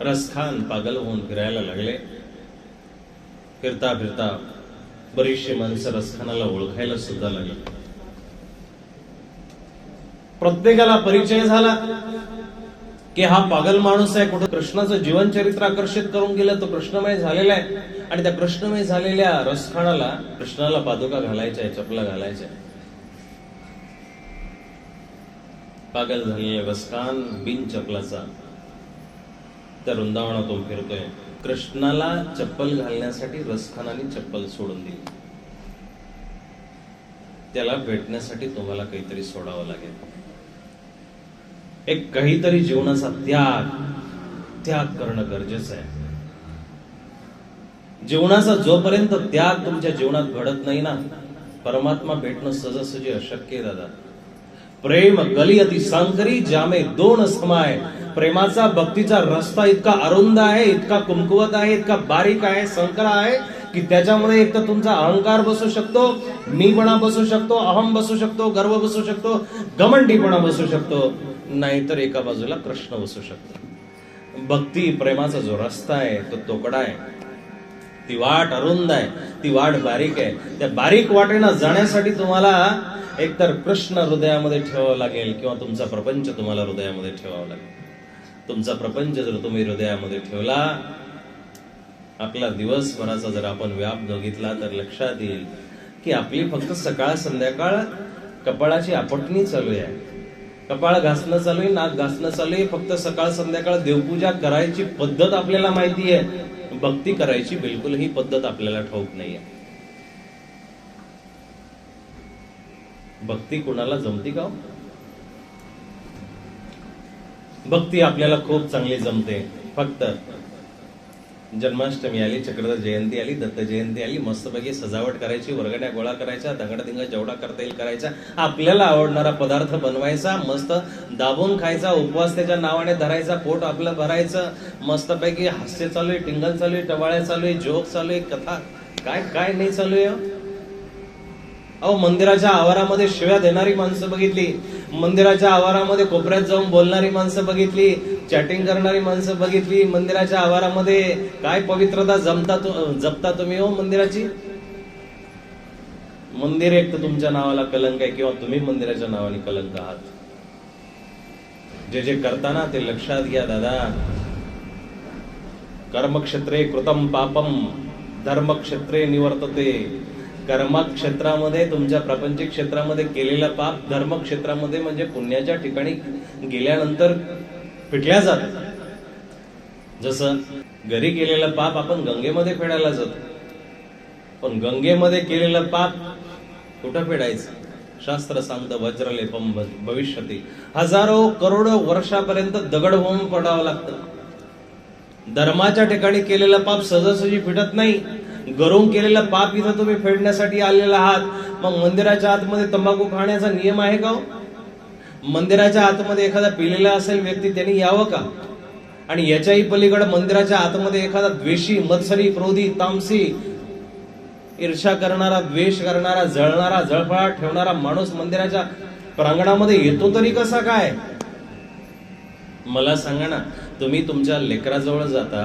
रसखान पागल होऊन फिरायला लागले. फिरता फिरता बरीचशी माणसं रसखानाला ओळखायला सुद्धा लागली. प्रत्येकाला परिचय झाला की हा पागल माणूस आहे. कुठं कृष्णाचं जीवनचरित्र आकर्षित करून गेलं तो कृष्णमय झालेला आहे. आणि त्या कृष्णमय झालेल्या रसखानाला कृष्णाला पादुका घालायच्या आहे चपला घालायच्या पागल झालेला रसखान बिन चपलाचा त्या वृंदावनातून फिरतोय. कृष्णाला चप्पल घालण्यासाठी रसखानाने चप्पल सोडून दिली. त्याला भेटण्यासाठी तुम्हाला काहीतरी सोडावं लागेल. एक काहीतरी जीवनाचा त्याग त्याग करणं गरजेचं आहे. जीवनाचा जोपर्यंत त्याग तुमच्या जीवनात घडत नाही ना परमात्मा भेटणं सहजासहजी अशक्य दादा. प्रेम गली अति सांकरी जामे दोन समाय प्रेमाचा भक्तीचा रस्ता इतका अरुंद आहे इतका कुमकुवत आहे इतका बारीक आहे संकरा आहे की त्याच्यामध्ये एक तर तुमचा अहंकार बसू शकतो मीपणा बसू शकतो अहम बसू शकतो गर्व बसू शकतो घमंडीपणा बसू शकतो नाहीतर एका बाजूला कृष्ण बसू शकतो. भक्ती प्रेमाचा जो रस्ता आहे तो तोकडा आहे. ती वाट अरुंद आहे ती वाट बारीक आहे. त्या बारीक वाटेनं जाण्यासाठी तुम्हाला एकतर कृष्ण हृदयामध्ये ठेवावं लागेल किंवा तुमचा प्रपंच तुम्हाला हृदयामध्ये ठेवावा लागेल. तुमचा प्रपंच जर तुम्ही हृदयामध्ये ठेवला आपला दिवसभराचा जर आपण व्याप बघितला तर लक्षात येईल की आपली फक्त सकाळ संध्याकाळ कपाळाची आपटणी चालू आहे. कपाळ घासणं चालू आहे नाक घासणं चालू आहे फक्त सकाळ संध्याकाळ देवपूजा करायची पद्धत आपल्याला माहिती आहे. भक्ती करायची बिलकुल ही पद्धत आपल्याला ठाऊक आहे. भक्ती कुणाला जमती का हो? भक्ती आपल्याला खूप चांगली जमते. फक्त जन्माष्टमी आली चक्रधर जयंती आली दत्त जयंती आली मस्तपैकी सजावट करायची वर्गण्या गोळा करायच्या दंगडदिंग जेवढा करता येईल करायचा. आपल्याला आवडणारा पदार्थ बनवायचा मस्त दाबून खायचा उपवास त्याच्या नावाने धरायचा पोट आपलं भरायचं मस्तपैकी हास्य चालू आहे टिंगल चालू आहे टवाळ्या चालू आहे जोक चालू आहे कथा. काय काय नाही चालू आहे हो? अहो मंदिराच्या आवारामध्ये शिव्या देणारी माणसं बघितली. मंदिराच्या आवारामध्ये कोपऱ्यात जाऊन बोलणारी माणसं बघितली. चॅटिंग करणारी माणसं बघितली. मंदिराच्या आवारामध्ये काय पवित्रता जमता जपता तुम्ही हो मंदिराची? मंदिर एक तर तुमच्या नावाला कलंक आहे किंवा तुम्ही मंदिराच्या नावाने कलंक आहात. जे जे करताना ते लक्षात घ्या दादा. कर्मक्षेत्रे कृतम पापम धर्मक्षेत्रे निवर्तते. कर्मक्षेत्रामध्ये तुमच्या प्रपंचिक क्षेत्रामध्ये केलेला पाप धर्म क्षेत्रामध्ये म्हणजे पुण्याच्या ठिकाणी गेल्यानंतर पिटल्या जात. जसं घरी केलेलं पाप आपण गंगेमध्ये फेडायला जातो. पण गंगेमध्ये केलेलं पाप कुठं फेडायचं? शास्त्र सांगतं वज्रलेपम भविष्यती. हजारो करोडो वर्षापर्यंत दगड होऊन पडावं लागतं. धर्माच्या ठिकाणी केलेलं पाप सहजासहजी फिटत नाही. गरम केलेलं पाप इथं तुम्ही फेडण्यासाठी आलेला आहात. मग मंदिराच्या आतमध्ये तंबाखू खाण्याचा नियम आहे का हो? मंदिराच्या आतमध्ये एखादा पिलेला असेल व्यक्ती त्यांनी यावं का? आणि याच्याही पलीकडे मंदिराच्या आतमध्ये एखादा द्वेषी मत्सरी क्रोधी तामसी ईर्षा करणारा द्वेष करणारा जळणारा जळफळा ठेवणारा माणूस मंदिराच्या प्रांगणामध्ये येतो तरी कसा काय? मला सांगा ना तुम्ही तुमच्या लेकराजवळ जाता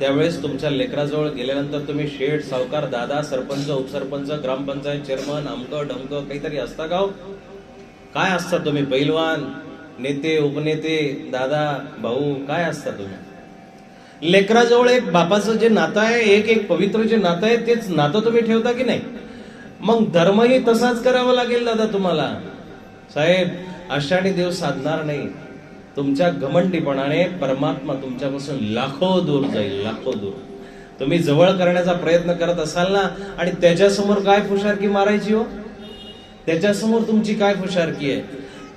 त्यावेळेस तुमच्या लेकराजवळ गेल्यानंतर तुम्ही शेठ सावकार दादा सरपंच उपसरपंच ग्रामपंचायत चेअरमन अमकं डमकं काहीतरी असता का हो? काय असता तुम्ही? पैलवान नेते उपनेते दादा भाऊ काय असता तुम्ही? लेकराजवळ एक बापाचं जे नातं आहे एक एक पवित्र जे नातं आहे तेच नातं तुम्ही ठेवता की नाही? मग धर्मही तसाच करावा लागेल दादा तुम्हाला. साहेब अशाने देव साधणार नाही. तुमच्या घमंडीपणाने परमात्मा तुमच्यापासून लाखो दूर जाईल लाखो दूर. तुम्ही जवळ करण्याचा प्रयत्न करत असाल ना आणि त्याच्यासमोर काय फुशारकी मारायची हो? त्याच्यासमोर तुमची काय फुशारकी आहे?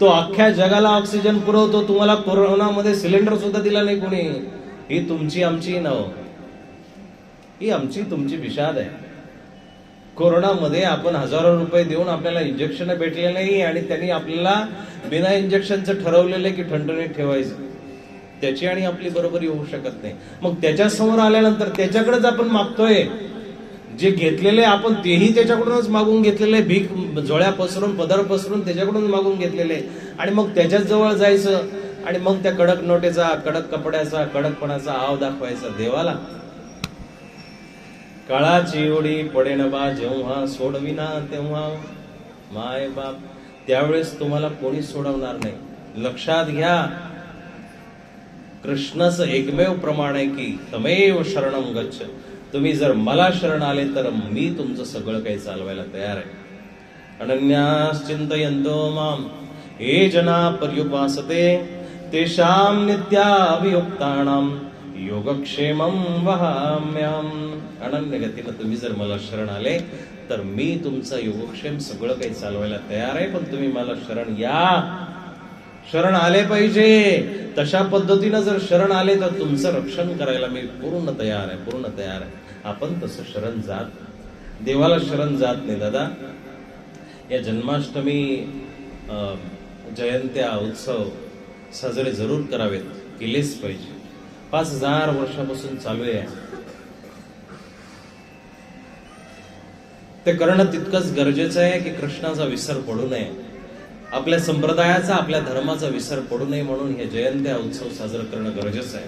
तो अख्ख्या जगाला ऑक्सिजन पुरवतो तुम्हाला कोरोनामध्ये सिलेंडर सुद्धा दिला नाही कोणी. ही तुमची आमची नव हो. ही आमची तुमची विषाद आहे. कोरोनामध्ये आपण हजारो रुपये देऊन आपल्याला इंजेक्शन भेटले नाही आणि त्यांनी आपल्याला बिना इंजेक्शनचं ठरवलेलं की ठणठणीत ठेवायचं. त्याची आणि आपली बरोबरी होऊ शकत नाही. मग त्याच्यासमोर आल्यानंतर त्याच्याकडेच आपण मागतोय. जे घेतलेले आपण तेही त्याच्याकडूनच मागून घेतलेले भीक जोळ्या पसरून पदर पसरून त्याच्याकडून मागून घेतलेले. आणि मग त्याच्याच जवळ जायचं आणि मग त्या कडक नोटेचा कडक कपड्याचा कडकपणाचा आव दाखवायचा देवाला. काळाची ओढी पडेन बा जेव्हा सोडविना तेव्हा. माय बाप त्यावेळेस तुम्हाला कोणी सोडवणार नाही. लक्षात घ्या. कृष्णच एकमेव प्रमाण आहे की तमेव शरणम गच्छ. तुम्ही जर मला शरण आले तर मी तुमचं सगळं काही चालवायला तयार आहे. अनन्याश्चिंतयन्तो माम. हे जना पर्युपासते तेषां नित्याभियुक्तानां योगक्षेमं वहाम्याम अनन्य गतीनं तुम्ही जर मला शरण आले तर मी तुमचा योगक्षेम सगळं काही चालवायला तयार आहे पण तुम्ही मला शरण या. शरण आले पाहिजे. तशा पद्धतीनं जर शरण आले तर तुमचं रक्षण करायला मी पूर्ण तयार आहे पूर्ण तयार आहे. आपण तसं शरण जात देवाला शरण जात नाही दादा. या जन्माष्टमी जयंत्या उत्सव साजरे जरूर करावेत केलेच पाहिजे. पाच हजार वर्षापासून चालू आहे. ते करणं तितकंच गरजेचं आहे की कृष्णाचा विसर पडू नये. आपल्या संप्रदायाचा आपल्या धर्माचा विसर पडू नये म्हणून हे जयंत्या उत्सव साजरा करणं गरजेचं आहे.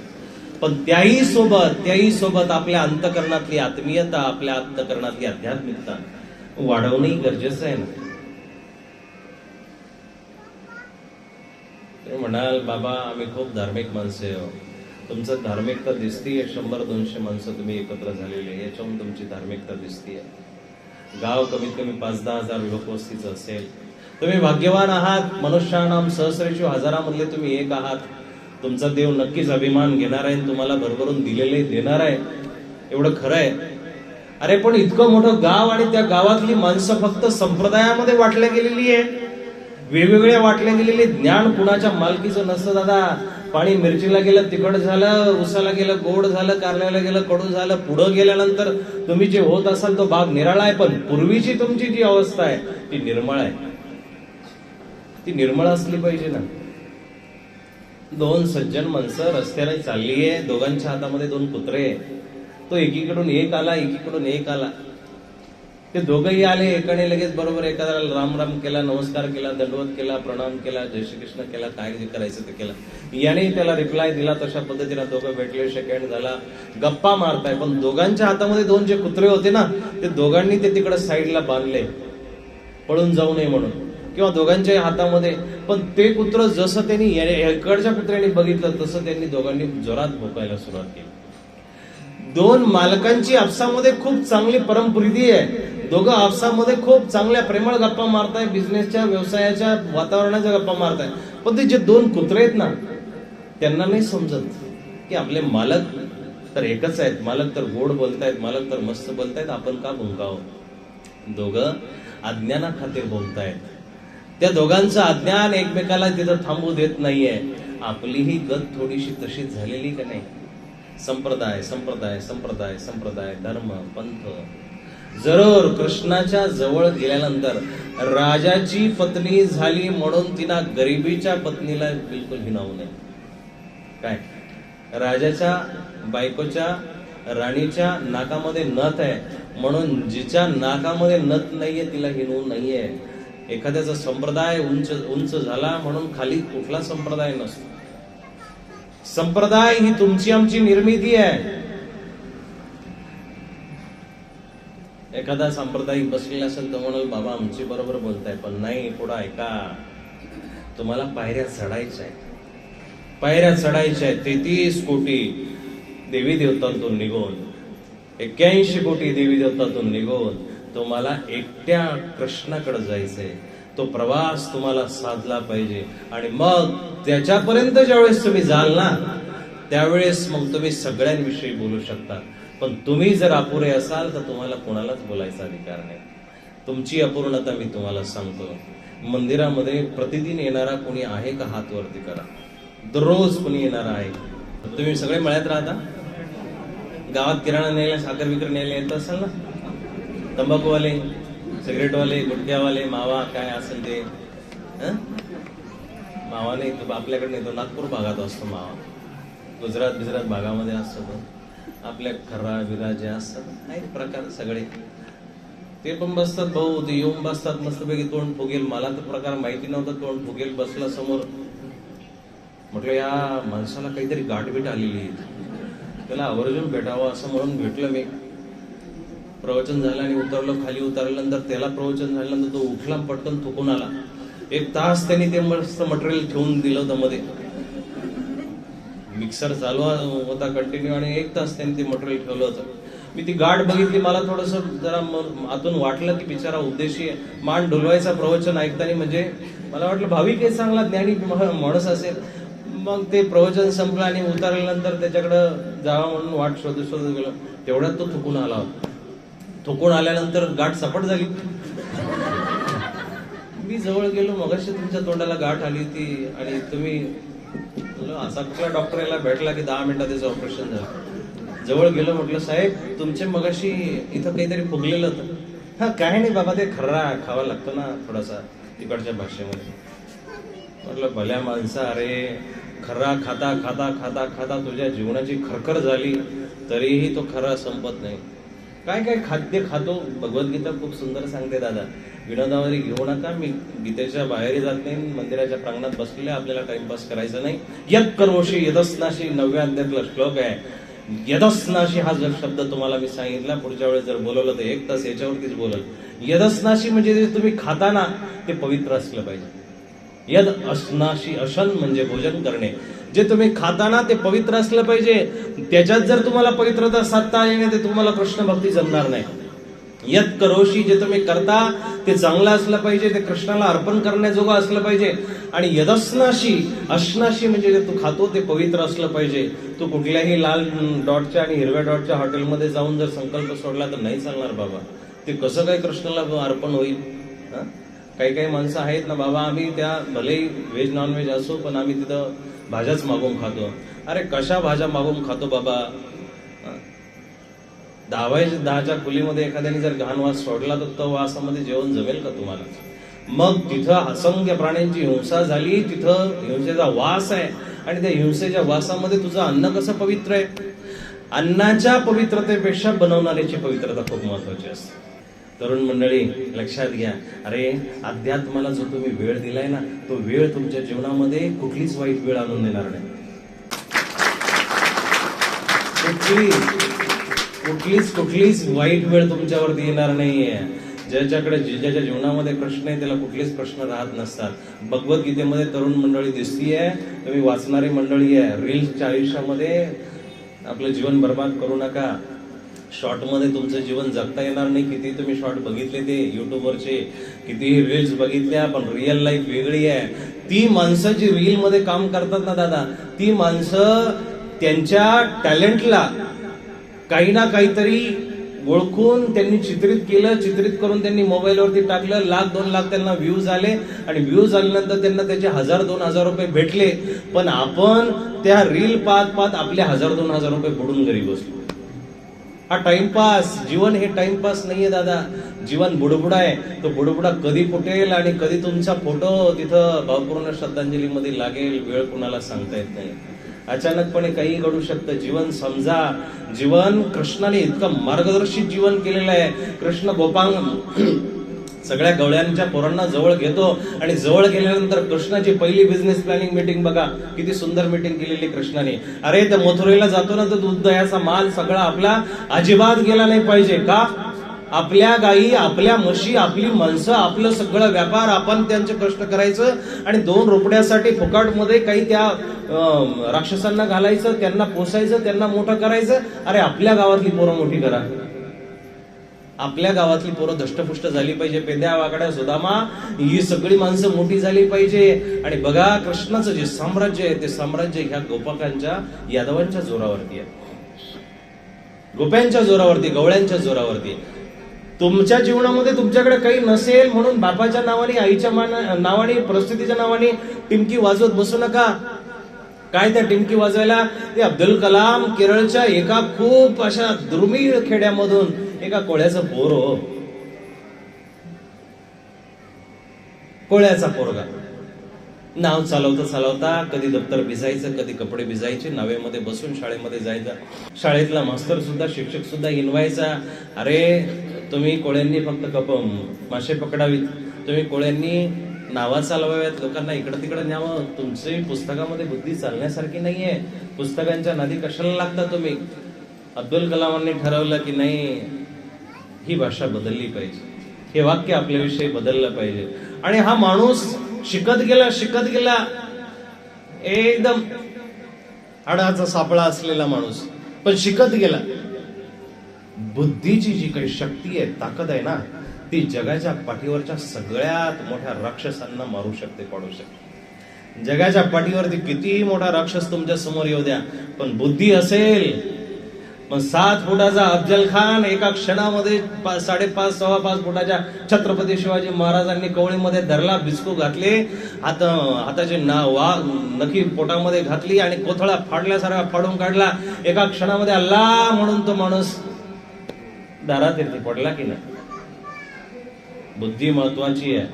पण त्याही सोबत त्याही सोबत आपल्या अंतकरणातली आत्मीयता आपल्या अंतकरणातली आध्यात्मिकता वाढवणंही गरजेचं आहे ना. म्हणाल बाबा आम्ही खूप धार्मिक माणसे आहोत हो. तुमचं धार्मिकता दिसतीये शंभर दोनशे माणसं तुम्ही एकत्र झालेले याच्याहून तुमची धार्मिकता दिसतीये. गाव कमीत कमी पाच दहा हजार लोकवस्तीचं असेल. तुम्ही भाग्यवान आहात मनुष्यानाम सहस्रेशू हजारामधले तुम्ही एक आहात. तुमचा देव नक्कीच अभिमान घेणार आहे आणि तुम्हाला भरभरून दिलेले देणार आहे. एवढं खरं आहे. अरे पण इतकं मोठं गाव आणि त्या गावातली माणसं फक्त संप्रदायामध्ये वाटल्या गेलेली आहे. वेगवेगळ्या वाटल्या गेलेले ज्ञान कुणाच्या मालकीचं नसतं दादा. पाणी मिरचीला गेलं तिखट झालं उसाला गेलं गोड झालं कारल्याला गेलं कडू झालं पुढं गेल्यानंतर तुम्ही जे होत असाल तो भाग निराळा आहे पण पूर्वीची तुमची जी अवस्था आहे ती निर्मळ आहे. ती निर्मळ असली पाहिजे ना. दोन सज्जन माणसं रस्त्याने चालली आहे दोघांच्या हातामध्ये दोन कुत्रे. आहे. तो एकीकडून एक आला एकीकडून एक आला. ते दोघंही आले एकाने लगेच बरोबर एखाद्याला राम राम केला नमस्कार केला दंडवत केला प्रणाम केला जय श्री कृष्ण केला काय जे करायचं ते केलं. याने त्याला रिप्लाय दिला तशा पद्धतीने दोघं भेटले सेकंड झाला. गप्पा मारताय पण दोघांच्या हातामध्ये दोन जे कुत्रे होते ना ते दोघांनी ते तिकडे साईडला बांधले. पळून जाऊ नये म्हणून. किंवा दोघांच्या हातामध्ये पण ते कुत्र जसं त्यांनी या- इकडच्या कुत्र्याने बघितलं तसं त्यांनी दोघांनी जोरात भोकायला सुरुवात केली. दोन मालकांची आपसामध्ये खूप चांगली परमप्रीती आहे. दोघं आपसामध्ये खूप चांगल्या प्रेमळ गप्पा मारताय बिझनेसच्या व्यवसायाच्या वातावरणाच्या गप्पा मारताय. पण ते जे दोन कुत्रे आहेत ना त्यांना नाही समजत की आपले मालक तर एकच आहेत. मालक तर गोड बोलतायत मालक तर मस्त बोलतायत. आपण का भुंकावं? दोघं अज्ञानाखातीर बोलतायत. त्या दोघांचं अज्ञान एकमेकाला तिथं थांबू देत नाहीये. आपलीही गत थोडीशी तशीच झालेली का नाही? संप्रदाय संप्रदाय संप्रदाय संप्रदाय धर्म पंथ जरूर कृष्णाच्या जवळ गेल्यानंतर राजाची पत्नी झाली म्हणून तिला गरिबीच्या पत्नीला बिलकुल हिनावू नये. काय? राजाच्या बायकोच्या राणीच्या नाकामध्ये नथ आहे. म्हणून जिच्या नाकामध्ये नथ नाहीये तिला हिनवू नाहीये. एखाद्याचा संप्रदाय उंच उंच झाला म्हणून खाली कुठला संप्रदाय नसतो. संप्रदाय ही तुमची आमची निर्मिती आहे. एखादा सांप्रदायिक बसलेला असेल तर म्हणून बाबा आमची बरोबर बोलताय पण नाही पुढं ऐका. तुम्हाला पायऱ्या चढायच्या आहेत. पायऱ्या चढायच्या आहेत. तेहतीस कोटी देवी देवतांतून निघून एक्क्याऐंशी कोटी देवी देवतांतून निघून तुम्हाला एकट्या कृष्णाकडे जायचंय. तो प्रवास तुम्हाला साधला पाहिजे. आणि मग त्याच्यापर्यंत ज्यावेळेस तुम्ही जाल ना त्यावेळेस मग तुम्ही सगळ्यांविषयी बोलू शकता. पण तुम्ही जर अपुरे असाल तर तुम्हाला कोणालाच बोलायचा अधिकार नाही. तुमची अपूर्णता मी तुम्हाला सांगतो. मंदिरामध्ये प्रतिदिन येणारा कोणी आहे का हात वरती करा. दररोज कोणी येणारा आहे. तुम्ही सगळे मळ्यात राहता? गावात किराणा न्यायला साखर विक्री न्यायला येत असाल ना? तंबाखूवाले सिगरेटवाले गुटख्यावाले मावा काय असेल ते? मावा नाही तो आपल्याकडे नाही तो नागपूर भागात असतो मावा. गुजरात बिजरात भागामध्ये असतो तो. आपल्या खर्रा बिरा जे असतात नाही प्रकार सगळे. ते पण बसतात भाऊ ते येऊन बसतात मस्तपैकी तोंड फुगेल. मला तर प्रकार माहिती नव्हता तोंड फुगेल बसला समोर. म्हटलं या माणसाला काहीतरी गाठभेट आलेली आहे. त्याला आवर्जून भेटावं असं म्हणून भेटलं मी. प्रवचन झालं आणि उतरलो खाली उतरल्यानंतर त्याला प्रवचन झाल्यानंतर तो उठला पटकन थुकून आला. एक तास त्यांनी ते मस्त मटेरियल ठेवून दिलं होतं मध्ये. मिक्सर चालू होता कंटिन्यू आणि एक तास त्यांनी ते मटेरियल ठेवलं होतं. मी ती गाठ बघितली मला थोडस जरा आतून वाटलं की बिचारा उद्देशी आहे. मान डोलवायचा प्रवचन ऐकताना म्हणजे मला वाटलं भाविक हे चांगला ज्ञानी म- माणूस असेल. मग ते प्रवचन संपलं आणि उतरल्यानंतर त्याच्याकडं जावं म्हणून वाट शोधत शोधत गेलो. तेवढ्यात तो थुकून आला होता. थुकून आल्यानंतर गाठ सपट झाली. मी जवळ गेलो मगाशी तुमच्या तोंडाला गाठ आली होती आणि तुम्ही तुला असा कुठला डॉक्टर याला भेटला की दहा मिनिटात त्याचं ऑपरेशन झालं? जवळ गेलो म्हटलं साहेब तुमचे मगाशी इथं काहीतरी फुगलेलं होतं. हा काही नाही बाबा ते खर्रा खावा लागतो ना थोडासा तिकडच्या भाषेमध्ये. म्हटलं भल्या माणसा अरे खर्रा खाता खाता खाता खाता तुझ्या जीवनाची खरखर झाली तरीही तो खरा संपत नाही. काय काय खाद्य खातो? भगवद्गीता खूप सुंदर सांगते दादा. विनोदावरी घेऊ नका. मी गीतेच्या बाहेरही जात नाही. मंदिराच्या प्रांगणात बसलेले आपल्याला टाइमपास करायचा नाही. यत कर्मोशी यदस्नाशी नवव्या अध्यातला श्लोक आहे. यदस्नाशी हा जर शब्द तुम्हाला मी सांगितला पुढच्या वेळेस जर बोलवलं तर एक तास याच्यावरतीच बोलल. यदस्नाशी म्हणजे जे तुम्ही खाताना ते पवित्र असलं पाहिजे. यद असनाशी अशन म्हणजे भोजन करणे. जे तुम्ही खाताना ते पवित्र असलं पाहिजे. त्याच्यात जर तुम्हाला पवित्रता साधता आली नाही ते तुम्हाला कृष्ण भक्ती जमणार नाही. यत करोशी जे तुम्ही करता ते चांगलं असलं पाहिजे ते कृष्णाला अर्पण करण्याजोगं असलं पाहिजे. आणि यदस्नाशी अश्नाशी म्हणजे जे तू खातो ते पवित्र असलं पाहिजे. तू कुठल्याही लाल डॉटच्या आणि हिरव्या डॉटच्या हॉटेलमध्ये जाऊन जर संकल्प सोडला तर नाही चालणार बाबा. ते कसं काय कृष्णाला अर्पण होईल? काही काही माणसं आहेत ना बाबा आम्ही त्या भलेही व्हेज नॉनव्हेज असो पण आम्ही तिथं भाज्याच मागून खातो. अरे कशा भाज्या मागून खातो बाबा? दहावायच्या दहाच्या खोलीमध्ये एखाद्याने जर घाण वास सोडला तर तो वासामध्ये जेवण जमेल का तुम्हाला? मग तिथं असंख्य प्राण्यांची हिंसा झाली तिथं हिंसेचा वास आहे आणि त्या हिंसेच्या वासामध्ये तुझं अन्न कसं पवित्र आहे? अन्नाच्या पवित्रतेपेक्षा बनवणाऱ्याची पवित्रता खूप महत्वाची असते. तरुण मंडळी लक्षात घ्या. अरे अध्यात्माला जो तुम्ही वेळ दिलाय ना तो वेळ तुमच्या जीवनामध्ये कुठलीच वाईट वेळ आणून देणार नाही. कुठलीच कुठलीच वाईट वेळ तुमच्यावरती येणार नाहीये. ज्याच्याकडे ज्याच्या जीवनामध्ये प्रश्न आहे त्याला कुठलेच प्रश्न राहत नसतात. भगवद्गीतेमध्ये तरुण मंडळी दिसतीये तुम्ही वाचणारी मंडळी आहे. रील्सच्या आयुष्यामध्ये आपलं जीवन बर्बाद करू नका. शॉर्टमध्ये तुमचं जीवन जगता येणार नाही. किती तुम्ही शॉर्ट बघितले ते युट्यूबवरचे कितीही रील्स बघितल्या पण रिअल लाईफ वेगळी आहे. ती माणसं जी रील मध्ये काम करतात ना दादा ती माणसं त्यांच्या टॅलेंटला काही ना काहीतरी ओळखून त्यांनी चित्रित केलं चित्रित करून त्यांनी मोबाईलवरती टाकलं. लाख दोन लाख त्यांना व्ह्यूज आले आणि व्ह्यूज आल्यानंतर त्यांना त्याचे हजार दोन हजार रुपये भेटले. पण आपण त्या रील पाहत पाहत आपले हजार दोन हजार रुपये बुडून घरी बसलो. हा टाइमपास जीवन हे टाइमपास नाहीये दादा. जीवन बुडबुडा आहे. तो बुडबुडा कधी फुटेल आणि कधी तुमचा फोटो तिथं भावपूर्ण श्रद्धांजलीमध्ये लागेल वेळ कुणाला सांगता येत नाही. अचानकपणे काही घडू शकतं. जीवन समजा जीवन कृष्णाने इतकं मार्गदर्शित जीवन केलेलं आहे. कृष्ण गोपांग सगळ्या गवळ्यांच्या पोरांना जवळ घेतो आणि जवळ गेल्यानंतर कृष्णाची पहिली बिझनेस प्लॅनिंग मीटिंग बघा. किती सुंदर मीटिंग केलेली कृष्णाने. अरे त्या मथुरेला जातो ना तर दूध दह्याचा माल सगळा आपला अजिबात गेला नाही पाहिजे. का? आपल्या गायी आपल्या म्हशी आपली माणसं आपलं सगळं व्यापार आपण त्यांचे कष्ट करायचं आणि दोन रोपड्यासाठी फुकाटमध्ये काही त्या अं, राक्षसांना घालायचं त्यांना पोसायचं त्यांना मोठं करायचं. अरे आपल्या गावातली पोरं मोठी करा. आपल्या गावातली पोरं धष्टपुष्ट झाली पाहिजे पेद्या वाकड्या सुदामा ही सगळी माणसं मोठी झाली पाहिजे. आणि बघा कृष्णाचं जे साम्राज्य आहे ते साम्राज्य ह्या गोपाकांच्या यादवांच्या जोरावरती आहे. गोप्यांच्या जोरावरती गवळ्यांच्या जोरावरती तुमच्या जीवनामध्ये तुमच्याकडे काही नसेल म्हणून बापाच्या नावाने आईच्या माना- नावाने परिस्थितीच्या नावाने टिमकी वाजवत बसू नका. काय त्या टिमकी वाजवायला? ते अब्दुल कलाम केरळच्या एका खूप अशा दुर्मिळ खेड्यामधून एका कोळ्याचं पोर. हो कोळ्याचा पोरगा. नाव चालवता चालवता कधी दप्तर भिजायचं कधी कपडे भिजायचे नावेमध्ये बसून शाळेमध्ये जायचं. शाळेतला मास्तर सुद्धा शिक्षक सुद्धा इनवायचा अरे तुम्ही कोळ्यांनी फक्त कप मासे पकडावीत. तुम्ही कोळ्यांनी नावा चालवाव्यात. लोकांना इकडं तिकडं न्यावं. तुमची पुस्तकामध्ये बुद्धी चालण्यासारखी नाही आहे पुस्तकांच्या नदी कशाला लागता तुम्ही? अब्दुल कलामांनी ठरवलं की नाही ही भाषा बदलली पाहिजे. हे वाक्य आपल्याविषयी बदललं पाहिजे. आणि हा माणूस शिकत गेला शिकत गेला. एकदम हाडाचा सापळा असलेला माणूस. पण शिकत गेला. बुद्धीची जी काही शक्ती आहे ताकद आहे ना ती जगाच्या पाठीवरच्या सगळ्यात मोठ्या राक्षसांना मारू शकते पाडू शकते. जगाच्या पाठीवरती कितीही मोठा राक्षस तुमच्यासमोर येऊ द्या पण बुद्धी असेल. मग सात फुटाचा अफजल खान एका क्षणामध्ये पा- साडेपाच सव्वा पाच फुटाच्या छत्रपती शिवाजी महाराजांनी कवळीमध्ये धरला बिस्कू घातले हात हाताचे ना वा नखी पोटामध्ये घातली आणि कोथळा फाडल्यासारखा फाडून काढला. एका क्षणामध्ये अल्ला म्हणून तो माणूस दारात येते पडला की नाही बुद्धी महत्वाची आहे.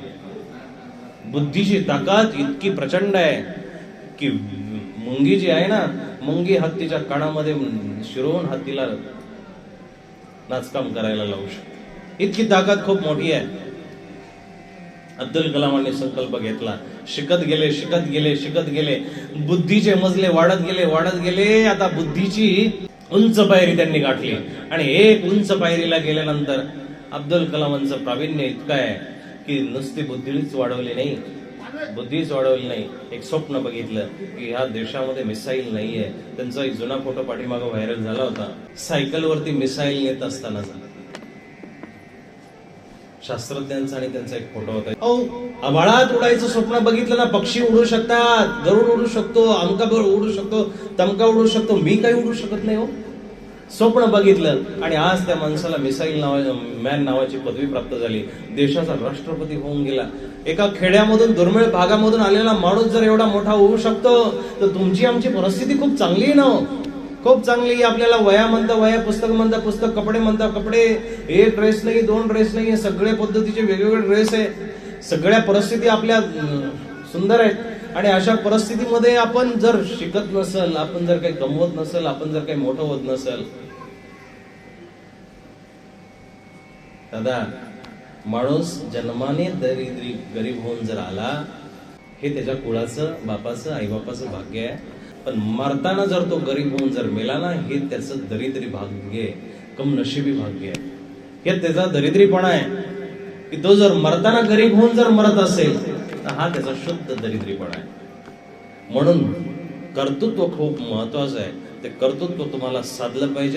बुद्धीची ताकद इतकी प्रचंड आहे की मुंगी जी आहे ना मुंगी हत्तीच्या कानामध्ये शिरवून हत्तीला नाचकाम करायला लावू शकते. इतकी ताकद खूप मोठी आहे. अब्दुल कलामांनी संकल्प घेतला शिकत गेले शिकत गेले शिकत गेले. बुद्धीचे मजले वाढत गेले वाढत गेले. आता बुद्धीची उंच पायरी त्यांनी गाठली. आणि एक उंच पायरीला गेल्यानंतर अब्दुल कलामांचं प्रावीण्य इतकं आहे की नुसती बुद्धीच वाढवली नाही. बुद्धीच वाढवली नाही. एक स्वप्न बघितलं की ह्या देशामध्ये मिसाईल नाहीये. त्यांचा एक जुना फोटो पाठीमागं व्हायरल झाला होता. सायकलवरती मिसाईल येत असतानाचा शास्त्रज्ञांचा आणि त्यांचा एक फोटो होता. अहो आभाळात उडायचं स्वप्न बघितलं ना पक्षी उडू शकतात गरुड उडू शकतो अमका उडू शकतो तमका उडू शकतो मी काही उडू शकत नाही हो. स्वप्न बघितलं आणि आज त्या माणसाला मिसाईल नावा मॅन नावाची पदवी प्राप्त झाली. देशाचा राष्ट्रपती होऊन गेला. एका खेड्यामधून दुर्मिळ भागामधून आलेला माणूस जर एवढा मोठा होऊ शकतो तर तुमची आमची परिस्थिती खूप चांगली आहे ना हो. खूप चांगली आपल्याला वया म्हणता वया पुस्तक म्हणता पुस्तक कपडे म्हणता कपडे एक ड्रेस नाही दोन ड्रेस नाही हे सगळे पद्धतीचे वेगवेगळे ड्रेस आहे. सगळ्या परिस्थिती आपल्या सुंदर आहेत. आणि अशा परिस्थितीमध्ये आपण जर शिकत नसल आपण जर काही कमवत नसल आपण जर काही मोठं होत नसल. दादा माणूस जन्माने दरिद्री गरीब होऊन जर आला हे त्याच्या कुळाचं बापाचं आईबापाचं भाग्य आहे. पण मरताना जर तो गरीब होऊन जर मेला ना हे त्याचं दरिद्री भाग्य आहे. कम नशिबी भाग्य आहे. हे त्याचा दरिद्रीपणा आहे. की तो जर मरताना गरीब होऊन जर मरत असेल तर हा त्याचा शुद्ध दरिद्रीपणा आहे. म्हणून कर्तृत्व खूप महत्वाचं आहे. ते कर्तृत्व तुम्हाला साधलं पाहिजे.